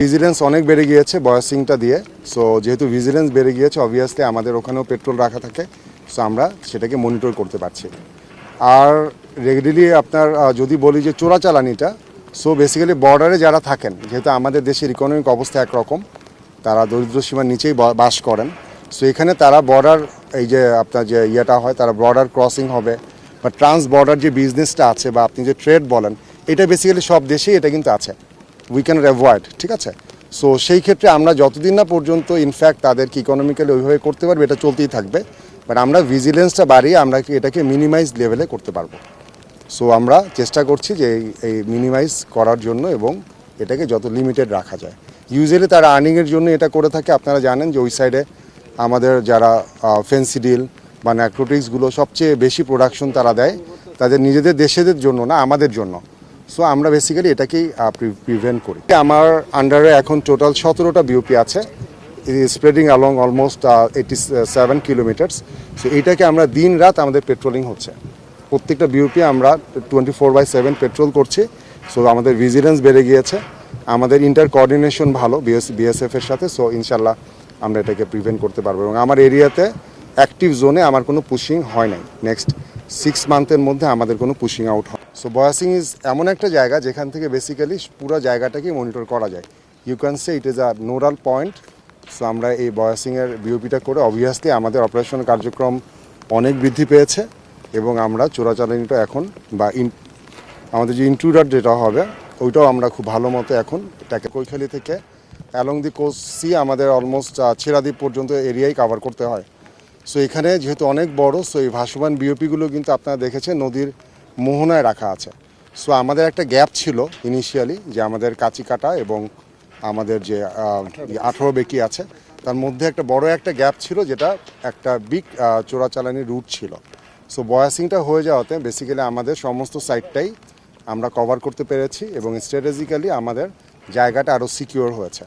Vigilance অনেক বেড়ে গিয়েছে বয়াসিংটা দিয়ে। সো যেহেতু ভিজিলেন্স বেড়ে গিয়েছে অবভিয়াসলি আমাদের ওখানেও পেট্রোল রাখা থাকে। সো আমরা সেটাকে মনিটর করতে পারছি। আর রেগুলারলি আপনার যদি বলি যে চোরাচালানিটা সো বেসিক্যালি বর্ডারে যারা থাকেন, যেহেতু আমাদের দেশের ইকোনমিক অবস্থা একরকম, তারা দরিদ্র সীমার নিচেই বাস করেন। সো এখানে তারা বর্ডার এই যে আপনার যে ইয়েটা হয়, তারা বর্ডার ক্রসিং হবে। বা ট্রান্স বর্ডার যে বিজনেসটা আছে, বা আপনি যে ট্রেড বলেন, এটা বেসিক্যালি সব দেশেই এটা কিন্তু আছে। উই ক্যান অ্যাভয়েড ঠিক আছে? সো সেই ক্ষেত্রে আমরা যতদিন না পর্যন্ত ইনফ্যাক্ট তাদেরকে ইকোনমিক্যালি ওইভাবে করতে পারবে, এটা চলতেই থাকবে। বাট আমরা ভিজিলেন্সটা বাড়িয়ে আমরা এটাকে মিনিমাইজ লেভেলে করতে পারব। সো আমরা চেষ্টা করছি যে এই এই মিনিমাইজ করার জন্য এবং এটাকে যত লিমিটেড রাখা যায়। ইউজুয়ালি তারা আর্নিংয়ের জন্য এটা করে থাকে। আপনারা জানেন যে ওই সাইডে আমাদের যারা ফেন্সিডিল বা ন্যাক্রোটিক্সগুলো সবচেয়ে বেশি প্রোডাকশন তারা দেয়, তাদের নিজেদের দেশেদের জন্য না, আমাদের জন্য। সো আমরা বেসিক্যালি এটাকেই প্রিভেন্ট করি। আমার আন্ডারে এখন টোটাল সতেরোটা বিউপি আছে। Spreading along almost eighty seven kilometres so এইটাকে আমরা দিন রাত আমাদের পেট্রোলিং হচ্ছে। প্রত্যেকটা বিউপি আমরা twenty four by seven patrol করছি। সো আমাদের ভিজিলেন্স বেড়ে গিয়েছে। আমাদের ইন্টার কোঅর্ডিনেশন ভালো বিএস বিএসএফ এর সাথে। সো ইনশাল্লাহ আমরা এটাকে প্রিভেন্ট করতে পারব। এবং আমার এরিয়াতে অ্যাক্টিভ জোনে আমার কোনো পুশিং হয় নাই। নেক্সট সিক্স মান্থের মধ্যে আমাদের কোনো পুশিং আউট হয়। সো বয়াসিং ইজ এমন একটা জায়গা যেখান থেকে বেসিক্যালি পুরো জায়গাটাকেই মনিটর করা যায়। You can say it is a nodal point so আমরা এই বয়াসিংয়ের বিওপিটা করে অবভিয়াসলি আমাদের অপারেশন কার্যক্রম অনেক বৃদ্ধি পেয়েছে এবং আমরা চোরাচালানিটা এখন বা ইন আমাদের যে ইন্ট্রুডার যেটা হবে, ওইটাও আমরা খুব ভালো মতো এখন এটাকে কৈখালি থেকে অ্যালং দি কোস্ট সি আমাদের অলমোস্ট ছেড়াদ্বীপ পর্যন্ত এরিয়াই কাভার করতে হয়। সো এখানে যেহেতু অনেক বড় সো এই ভাসমান বিওপিগুলো কিন্তু আপনারা দেখেছেন নদীর মোহনায় রাখা আছে। সো আমাদের একটা গ্যাপ ছিল ইনিশিয়ালি যে আমাদের কাঁচি কাটা এবং আমাদের যে আঠেরো বেকি আছে তার মধ্যে একটা বড় একটা গ্যাপ ছিল যেটা একটা বিগ চোরাচালানি রুট ছিল। সো বয়াসিংটা হয়ে যাওয়াতে বেসিক্যালি আমাদের সমস্ত সাইডটাই আমরা কভার করতে পেরেছি এবং স্ট্র্যাটেজিক্যালি আমাদের জায়গাটা আরও সিকিওর হয়েছে।